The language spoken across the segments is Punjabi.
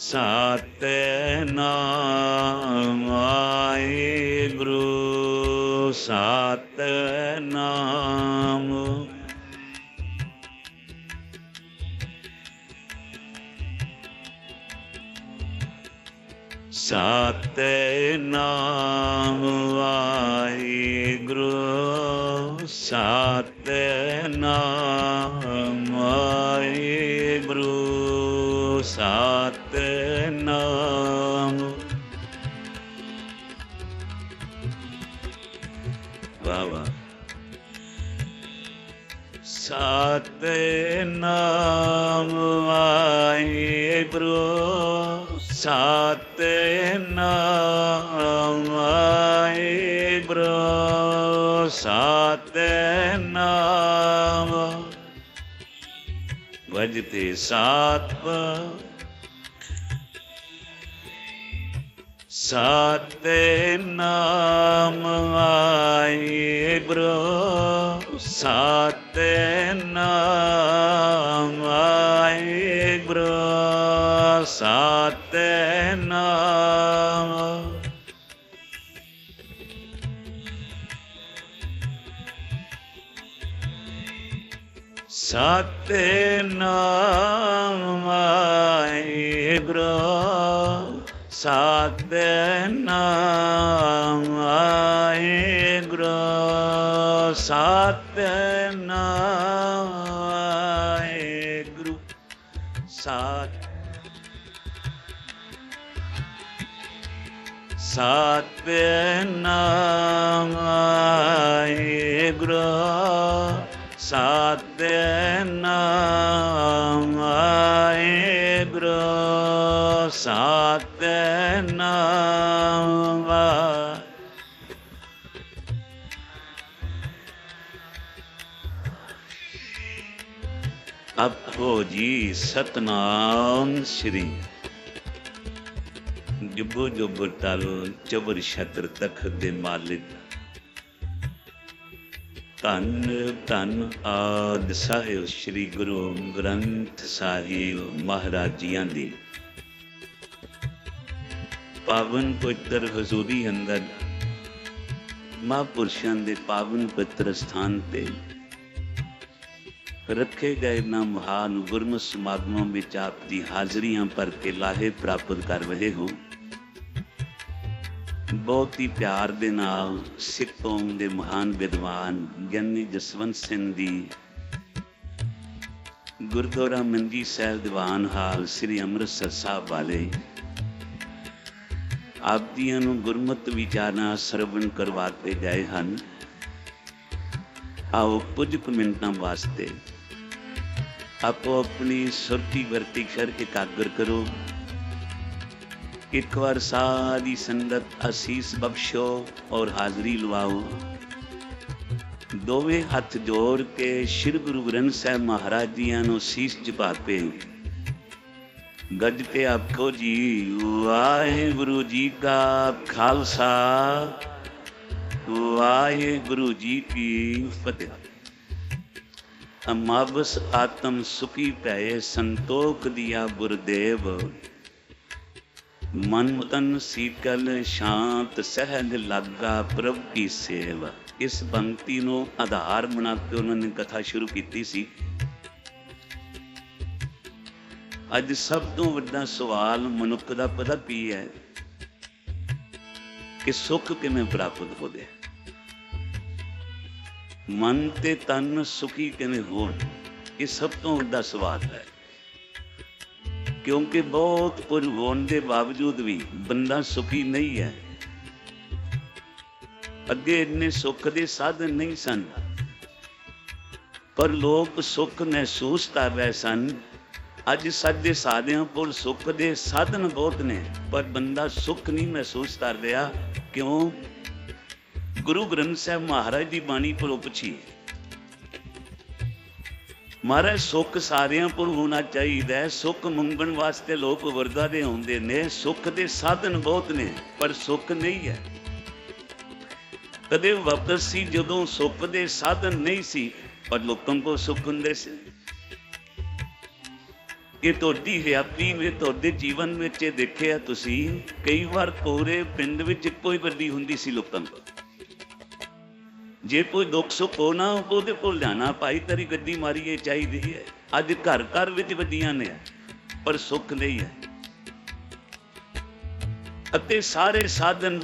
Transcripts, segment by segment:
ਸਤ ਨਾਮ ਵਾਹਿਗੁਰੂ ਸਤ ਨਾਮ ਸਤ ਨਾਮ ਵਾਹਿਗੁਰੂ ਸਤ ਵਾਹਿਗੁਰੂ ਸਤ ਨਾਮ। ਵਾਹ ਸਤ ਨਾਮ ਵਾਹਿਗੁਰੂ ਸਤ ਵਾਹਿਗੁਰੂ ਸਤ ਵਜਤੇ ਸਾਤ ਸਤ ਨਾਮ ਵਾਹਿਗੁਰੂ ਸਤ ਨਾਮ ਵਾਹਿਗੁਰੂ ਸਤ ਨਾਮ ਸਤ ਨਾਮ ਵਾਹਿਗੁਰੂ ਸਤ ਨਾਮ ਵਾਹਿਗੁਰੂ ਸਤ ਨਾਮ ਵਾਹਿਗੁਰੂ ਸਤ ਸਤ ਨਾਮ ਵਾਹਿਗੁਰੂ। ਸਤ ਨਾਮ ਵਾਹਿਗੁਰੂ ਸਤ ਆਪੋ ਜੀ ਸਤਨਾਮ ਸ੍ਰੀ। ਜੁਬੋ ਜੁਬਰ ਤਾਲੋ ਚਬਰ ਛਤਰ ਤਖਤ ਦੇ ਮਾਲਿਕ। ਧੰਨ ਧੰਨ ਆਦ ਸਾਹਿਬ ਸ੍ਰੀ ਗੁਰੂ ਗ੍ਰੰਥ ਸਾਹਿਬ ਮਹਾਰਾਜ ਜੀਆਂ ਦੀ। ਪਾਵਨ ਪਵਿੱਤਰ ਹਜ਼ੂਰੀ ਅੰਦਰ ਮਹਾਂਪੁਰਸ਼ਾਂ ਦੇ ਪਾਵਨ ਪਵਿੱਤਰ ਸਥਾਨ ਤੇ ਰੱਖੇ ਗਏ ਨਾ ਮਹਾਨ ਗੁਰਮਤਿ ਸਮਾਗਮਾਂ ਵਿੱਚ ਆਪ ਦੀ ਹਾਜ਼ਰੀਆਂ ਭਰ ਕੇ ਲਾਹੇ ਪ੍ਰਾਪਤ ਕਰ ਰਹੇ ਹੋ। ਬਹੁਤ ਹੀ ਪਿਆਰ ਦੇ ਨਾਲ ਸਿੱਖ ਕੌਮ ਦੇ ਮਹਾਨ ਵਿਦਵਾਨ ਗਿਆਨੀ ਜਸਵੰਤ ਸਿੰਘ ਦੀ ਗੁਰਦੁਆਰਾ ਮੰਜੀ ਸਾਹਿਬ ਦੀਵਾਨ ਹਾਲ ਸ੍ਰੀ ਅੰਮ੍ਰਿਤਸਰ ਸਾਹਿਬ ਵਾਲੇ ਆਪ ਜੀਆਂ ਨੂੰ ਗੁਰਮਤਿ ਵਿਚਾਰਨਾ ਸਰਵਣ ਕਰਵਾਤੇ ਗਏ ਹਨ। ਆਓ ਕੁਝ ਕੁ ਮਿੰਟਾਂ ਵਾਸਤੇ ਆਪੋ ਆਪਣੀ ਸੁਰਤੀ ਵਰਤੀ ਕਰ ਇਕਾਗਰ ਕਰੋ। ਇੱਕ ਵਾਰ ਸਾਰੀ ਸੰਗਤ ਅਸੀਸ ਬਖਸ਼ੋ ਔਰ ਹਾਜ਼ਰੀ ਲਵਾਓ ਦੋਵੇਂ ਹੱਥ ਜੋੜ ਕੇ ਸ੍ਰੀ ਗੁਰੂ ਗ੍ਰੰਥ ਸਾਹਿਬ ਮਹਾਰਾਜ ਜੀਆਂ ਨੂੰ ਸੀਸ ਝੁਕਾਤੇ ਗੱਜ ਕੇ ਆਖੋ ਜੀ ਵਾਹਿਗੁਰੂ ਜੀ ਕਾ ਖਾਲਸਾ ਵਾਹਿਗੁਰੂ ਜੀ ਕੀ ਫਤਿਹ ਅਮਾਵਸ ਆਤਮ ਸੁਖੀ ਭਏ ਸੰਤੋਖ ਦਿਆ ਗੁਰਦੇਵ ਮਨ ਤਨ ਸੀਤਲ ਸ਼ਾਂਤ ਸਹਿਜ ਲੱਗਾ ਪ੍ਰਭ ਕੀ ਸੇਵਾ। ਇਸ ਬੰਤੀ ਨੂੰ ਆਧਾਰ ਬਣਾ ਕੇ ਉਹਨਾਂ ਨੇ ਕਥਾ ਸ਼ੁਰੂ ਕੀਤੀ ਸੀ। ਅੱਜ ਸਭ ਤੋਂ ਵੱਡਾ ਸਵਾਲ ਮਨੁੱਖ ਦਾ ਪਤਾ ਕੀ ਹੈ? ਕਿ ਸੁੱਖ ਕਿਵੇਂ ਪ੍ਰਾਪਤ ਹੋਵੇ? ਮਨ ਤੇ ਤਨ ਸੁਖੀ ਕਿਵੇਂ ਹੋਣ? ਇਹ ਸਭ ਤੋਂ ਵੱਡਾ ਸਵਾਲ ਹੈ। ਕਿਉਂਕਿ ਬਹੁਤ ਕੁਝ ਹੋਣ ਦੇ ਬਾਵਜੂਦ ਵੀ ਬੰਦਾ ਸੁਖੀ ਨਹੀਂ ਹੈ। ਅੱਗੇ ਇੰਨੇ ਸੁੱਖ ਦੇ ਸਾਧਨ ਨਹੀਂ ਸਨ। ਪਰ ਲੋਕ ਸੁੱਖ ਮਹਿਸੂਸ ਕਰ ਰਹੇ ਸਨ। ਅੱਜ ਸੱਚ ਸਾਧਿਆਂ ਕੋਲ ਸੁੱਖ ਦੇ ਸਾਧਨ ਬਹੁਤ ਨੇ, ਪਰ ਬੰਦਾ ਸੁੱਖ ਨਹੀਂ ਮਹਿਸੂਸ ਕਰ ਰਿਹਾ। ਕਿਉਂ? ਗੁਰੂ ਗ੍ਰੰਥ ਸਾਹਿਬ ਮਹਾਰਾਜ ਦੀ ਬਾਣੀ ਕੋਲੋਂ ਪੁੱਛੀ ਮਹਾਰਾਜ, ਸੁੱਖ ਸਾਰਿਆਂ ਕੋਲ ਹੋਣਾ ਚਾਹੀਦਾ ਹੈ। ਸੁੱਖ ਮੰਗਣ ਵਾਸਤੇ ਲੋਕ ਵਰਦਾ ਦੇ ਹੁੰਦੇ ਨੇ। ਸੁੱਖ ਦੇ ਸਾਧਨ ਬਹੁਤ ਨੇ, ਪਰ ਸੁੱਖ ਨਹੀਂ ਹੈ। ਕਦੇ ਵਕਤ ਸੀ ਜਦੋਂ ਸੁੱਖ ਦੇ ਸਾਧਨ ਨਹੀਂ ਸੀ, ਪਰ ਲੋਕਾਂ ਕੋਲ ਸੁੱਖ ਹੁੰਦੇ ਸੀ। ਇਹ ਤੁਹਾਡੀ ਹਯਾਤੀ ਵਿੱਚ ਤੁਹਾਡੇ ਜੀਵਨ ਵਿੱਚ ਇਹ ਦੇਖਿਆ ਤੁਸੀਂ, ਕਈ ਵਾਰ ਪੂਰੇ ਪਿੰਡ ਵਿੱਚ ਇੱਕੋ ਹੀ ਵਰਦੀ ਹੁੰਦੀ ਸੀ ਲੋਕਾਂ ਕੋਲ। ਜੇ ਕੋਈ ਦੁੱਖ ਸੁੱਖ ਹੋਣਾ ਉਹਦੇ ਕੋਲ ਜਾਣਾ ਭਾਈ, ਤੇਰੀ ਗੱਡੀ ਮਾਰੀਏ ਚਾਹੀਦੀ ਹੈ। ਅੱਜ ਘਰ ਘਰ ਵਿੱਚ ਵੱਡੀਆਂ ਨੇ, ਪਰ ਸੁੱਖ ਨਹੀਂ ਹੈ। ਅਤੇ ਸਾਰੇ ਸਾਧਨ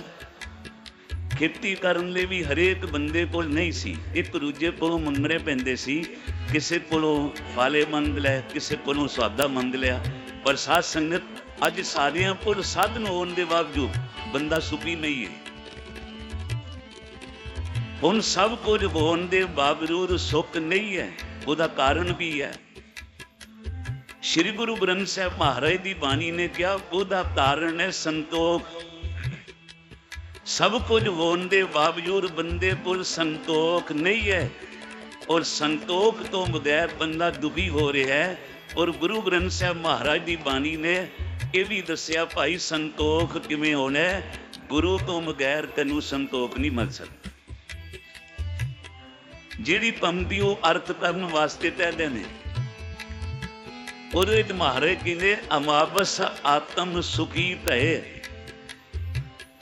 ਖੇਤੀ ਕਰਨ ਲਈ ਵੀ ਹਰੇਕ ਬੰਦੇ ਕੋਲ ਨਹੀਂ ਸੀ। ਇੱਕ ਦੂਜੇ ਕੋਲੋਂ ਮੰਗਣੇ ਪੈਂਦੇ ਸੀ। ਕਿਸੇ ਕੋਲੋਂ ਫਾਲੇ ਮੰਗ ਲੈ ਕਿਸੇ ਕੋਲੋਂ ਸਵਾਦਾ ਮੰਗ ਲਿਆ। ਪਰ ਸਾਧ ਸੰਗਤ ਅੱਜ ਸਾਰਿਆਂ ਕੋਲ ਸਾਧਨ ਹੋਣ ਦੇ ਬਾਵਜੂਦ ਬੰਦਾ ਸੁਖੀ ਨਹੀਂ ਹੈ। ਹੁਣ ਸਭ ਕੁਝ ਹੋਣ ਦੇ ਬਾਵਜੂਦ ਸੁੱਖ ਨਹੀਂ ਹੈ, ਉਹਦਾ ਕਾਰਨ ਵੀ ਹੈ। ਸ੍ਰੀ ਗੁਰੂ ਗ੍ਰੰਥ ਸਾਹਿਬ ਮਹਾਰਾਜ ਦੀ ਬਾਣੀ ਨੇ ਕਿਹਾ, ਉਹਦਾ ਕਾਰਨ ਹੈ ਸੰਤੋਖ। ਸਭ ਕੁਝ ਹੋਣ ਦੇ ਬਾਵਜੂਦ ਬੰਦੇ ਕੋਲ ਸੰਤੋਖ ਨਹੀਂ ਹੈ ਔਰ ਸੰਤੋਖ ਤੋਂ ਬਗੈਰ ਬੰਦਾ ਦੁਖੀ ਹੋ ਰਿਹਾ ਹੈ। ਔਰ ਗੁਰੂ ਗ੍ਰੰਥ ਸਾਹਿਬ ਮਹਾਰਾਜ ਦੀ ਬਾਣੀ ਨੇ ਇਹ ਵੀ ਦੱਸਿਆ, ਭਾਈ, ਸੰਤੋਖ ਕਿਵੇਂ ਹੋਣਾ ਗੁਰੂ ਤੋਂ ਬਗੈਰ ਤੈਨੂੰ ਸੰਤੋਖ ਨਹੀਂ ਮਿਲ ਸਕਦਾ। ਜਿਹੜੀ ਪੰਕਤੀ ਉਹ ਅਰਥ ਕਰਨ ਵਾਸਤੇ ਕਹਿੰਦੇ ਨੇ। ਉਹਦੇ ਵਿੱਚ ਕਹਿੰਦੇ, ਅਮਾਵਸ ਆਤਮ ਸੁਖੀ ਭਏ।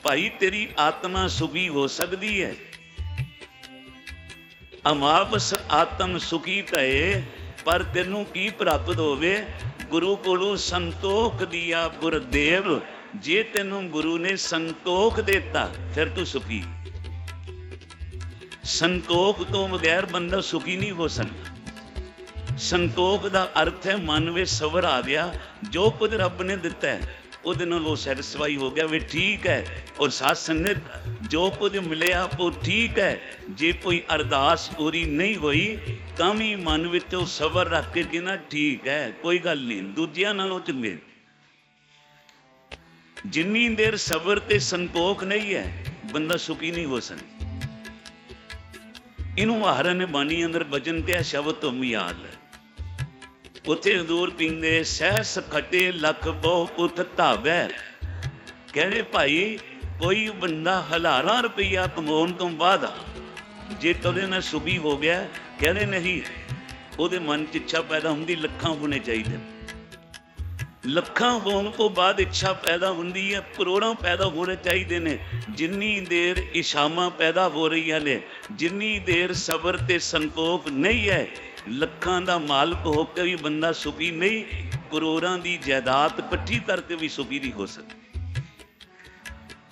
ਭਾਈ, ਤੇਰੀ ਆਤਮਾ ਸੁਖੀ ਹੋ ਸਕਦੀ ਹੈ। ਅਮਾਵਸ ਆਤਮ ਸੁਖੀ ਭਏ, ਪਰ ਤੈਨੂੰ ਕੀ ਪ੍ਰਾਪਤ ਹੋਵੇ? ਗੁਰੂ ਕੋਲੋਂ ਸੰਤੋਖ ਦੀਆ ਗੁਰਦੇਵ। ਜੇ ਤੈਨੂੰ ਗੁਰੂ ਨੇ ਸੰਤੋਖ ਦਿੱਤਾ, ਫਿਰ ਤੂੰ ਸੁਖੀ। ਸੰਤੋਖ ਤੋਂ ਬਗੈਰ ਬੰਦਾ ਸੁਖੀ ਨਹੀਂ ਹੋ ਸਕਦਾ। ਸੰਤੋਖ ਦਾ ਅਰਥ ਹੈ, ਮਨ ਵਿੱਚ ਸਬਰ ਆ ਗਿਆ, ਜੋ ਕੁਝ ਰੱਬ ਨੇ ਦਿੱਤਾ ਹੈ, ਉਹਦੇ ਨਾਲ ਉਹ ਸੈਟੀਸਫਾਈ ਹੋ ਗਿਆ ਵੀ ਠੀਕ ਹੈ, ਔਰ ਸਾਧ ਸੰਗਤ, ਜੋ ਕੁਝ ਮਿਲਿਆ, ਉਹ ਠੀਕ ਹੈ। ਜੇ ਕੋਈ ਅਰਦਾਸ ਪੂਰੀ ਨਹੀਂ ਹੋਈ, ਤਾਂ ਵੀ ਮਨ ਵਿੱਚ ਉਹ ਸਬਰ ਰੱਖ ਕੇ ਕਹਿਣਾ ਠੀਕ ਹੈ, ਕੋਈ ਗੱਲ ਨਹੀਂ, ਦੂਜਿਆਂ ਨਾਲੋਂ ਚੰਗੇ ਜਿੰਨੀ ਦੇਰ ਸਬਰ ਤੇ ਸੰਤੋਖ ਨਹੀਂ ਹੈ, ਬੰਦਾ ਸੁਖੀ ਨਹੀਂ ਹੋ ਸਕਦਾ। ਇਹਨੂੰ ਮਹਾਰਾਜ ਨੇ ਬਾਣੀ ਅੰਦਰ ਬਚਨ ਤੇ ਸ਼ਬਦ ਤੋਂ ਯਾਦ ਹੈ। ਉਥੇ ਹਜ਼ੂਰ ਪਿੰਦੇ ਸਹਿਸ ਖਟੇ ਲੱਖ ਬਹੁ ਉਤ ਧਾਵੈ। ਕਹਿੰਦੇ ਭਾਈ, ਕੋਈ ਬੰਦਾ ਹਜ਼ਾਰਾਂ ਰੁਪਈਆ ਕਮਾਉਣ ਤੋਂ ਬਾਅਦ ਜੇ ਤਉਹਦੇ ਨਾਲ ਸੁਖੀ ਹੋ ਗਿਆ, ਕਹਿੰਦੇ ਨਹੀਂ, ਉਹਦੇ ਮਨ 'ਚ ਇੱਛਾ ਪੈਦਾ ਹੁੰਦੀ, ਲੱਖਾਂ ਹੋਣੇ ਚਾਹੀਦੇ ਲੱਖਾਂ ਹੋਣ ਤੋਂ ਬਾਅਦ ਇੱਛਾ ਪੈਦਾ ਹੁੰਦੀ ਹੈ, ਕਰੋੜਾਂ ਪੈਦਾ ਹੋਣੇ ਚਾਹੀਦੇ ਨੇ। ਜਿੰਨੀ ਦੇਰ ਇਸ਼ਾਮਾ ਪੈਦਾ ਹੋ ਰਹੀਆਂ ਨੇ, ਜਿੰਨੀ ਦੇਰ ਸਬਰ ਤੇ ਸੰਕੋਪ ਨਹੀਂ ਹੈ, ਲੱਖਾਂ ਦਾ ਮਾਲਕ ਹੋ ਕੇ ਵੀ ਬੰਦਾ ਸੁਖੀ ਨਹੀਂ, ਕਰੋੜਾਂ ਦੀ ਜਾਇਦਾਦ ਇਕੱਠੀ ਕਰਕੇ ਵੀ ਸੁਖੀ ਨਹੀਂ ਹੋ ਸਕਦਾ।